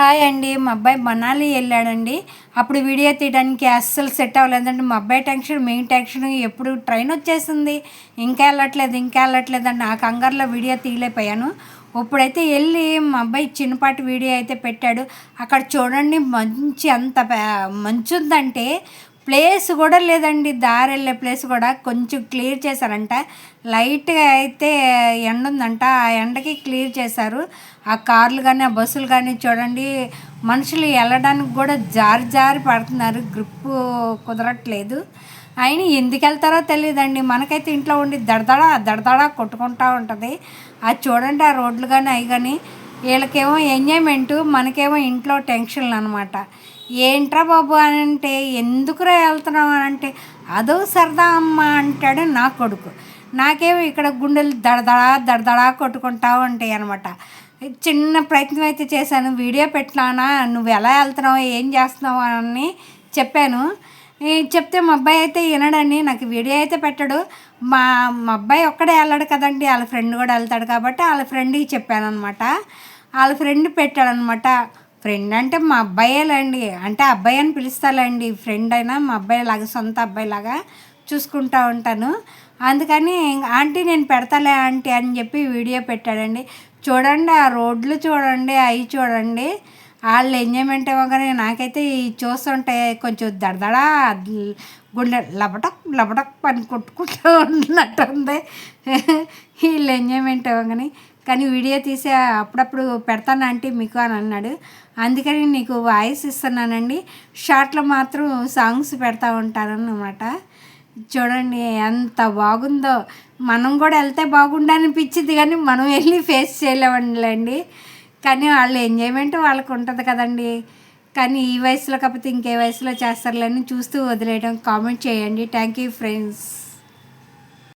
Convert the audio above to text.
Hi అండి. మా అబ్బాయి మనాలి వెళ్ళాడండి. అప్పుడు వీడియో తీయడానికి అస్సలు సెట్ అవ్వలేదండి మా అబ్బాయి టెన్షన్ మెయిన్ టెన్షన్ ఎప్పుడు ట్రైన్ వచ్చేసింది. ఇంకా వెళ్ళట్లేదు ఇంకా వెళ్ళట్లేదు అని ఆ కంగారులో వీడియో తీయలేకపోయాను. ఇప్పుడైతే వెళ్ళి మా అబ్బాయి చిన్నపాటి వీడియో అయితే పెట్టాడు. అక్కడ చూడండి మంచి అంత మంచు మంచి ఉందంటే ప్లేస్ కూడా లేదండి దారి వెళ్ళే ప్లేస్ కూడా కొంచెం క్లియర్ చేశారంట. లైట్గా అయితే ఎండ ఉందంట ఆ ఎండకి క్లియర్ చేశారు. ఆ కార్లు కానీ ఆ బస్సులు కానీ చూడండి మనుషులు వెళ్ళడానికి కూడా జారి జారి పడుతున్నారు గ్రిప్పు కుదరట్లేదు. అయినా ఎందుకు వెళ్తారో తెలియదండి. మనకైతే ఇంట్లో ఉండి దడదడ దడదడ కొట్టుకుంటూ ఉంటుంది. అది చూడండి ఆ రోడ్లు కానీ అవి కానీ వీళ్ళకేమో ఎంజాయ్మెంటు మనకేమో ఇంట్లో టెన్షన్లు అనమాట ఏంట్రా బాబు అని అంటే ఎందుకురా వెళ్తున్నావు అని అంటే అదో సరదా అమ్మ అంటాడు నా కొడుకు. నాకేమో ఇక్కడ గుండెలు దడదడా దడదడా కొట్టుకుంటా ఉంటాయి అనమాట చిన్న ప్రయత్నం అయితే చేశాను. వీడియో పెట్టినానా నువ్వు ఎలా వెళ్తున్నావు ఏం చేస్తున్నావు అని చెప్పాను. చెప్తే మా అబ్బాయి అయితే వినడండి నాకు వీడియో అయితే పెట్టడు. మా మా అబ్బాయి ఒక్కడే వెళ్ళాడు కదండి వాళ్ళ ఫ్రెండ్ కూడా వెళ్తాడు కాబట్టి వాళ్ళ ఫ్రెండ్కి చెప్పాను అనమాట వాళ్ళ ఫ్రెండ్ పెట్టాడనమాట ఫ్రెండ్ అంటే మా అబ్బాయేలండి. అంటే అబ్బాయి అని పిలుస్తాలేండి. ఫ్రెండ్ అయినా మా అబ్బాయి లాగా సొంత అబ్బాయి లాగా చూసుకుంటూ ఉంటాను. అందుకని ఆంటీ నేను పెడతాలే ఆంటీ అని చెప్పి వీడియో పెట్టాడండి. చూడండి ఆ రోడ్లు చూడండి అవి చూడండి. వాళ్ళు ఎంజాయ్మెంట్ ఇవ్వగానే నాకైతే ఈ చూస్తుంటే కొంచెం దడదడా గుండె లబటక్ లబటక్ పని కొట్టుకుంటూ ఉన్నట్టుంది. వీళ్ళు ఎంజాయ్మెంట్ ఇవ్వగానే కానీ వీడియో తీసే అప్పుడప్పుడు పెడతాను అంటే మీకు అని అన్నాడు. అందుకని నీకు వాయిస్ ఇస్తున్నానండి. షార్ట్లో మాత్రం సాంగ్స్ పెడతా ఉంటాను అన్నమాట చూడండి ఎంత బాగుందో. మనం కూడా వెళ్తే బాగుండు అనిపించింది కానీ మనం వెళ్ళి ఫేస్ చేయలేమండి కానీ వాళ్ళ ఎంజాయ్మెంట్ వాళ్ళకు ఉంటుంది కదండి. కానీ ఈ వయసులో కాకపోతే ఇంకే వయసులో చేస్తారులేని చూస్తూ వదిలేయడం. కామెంట్ చేయండి. Thank you friends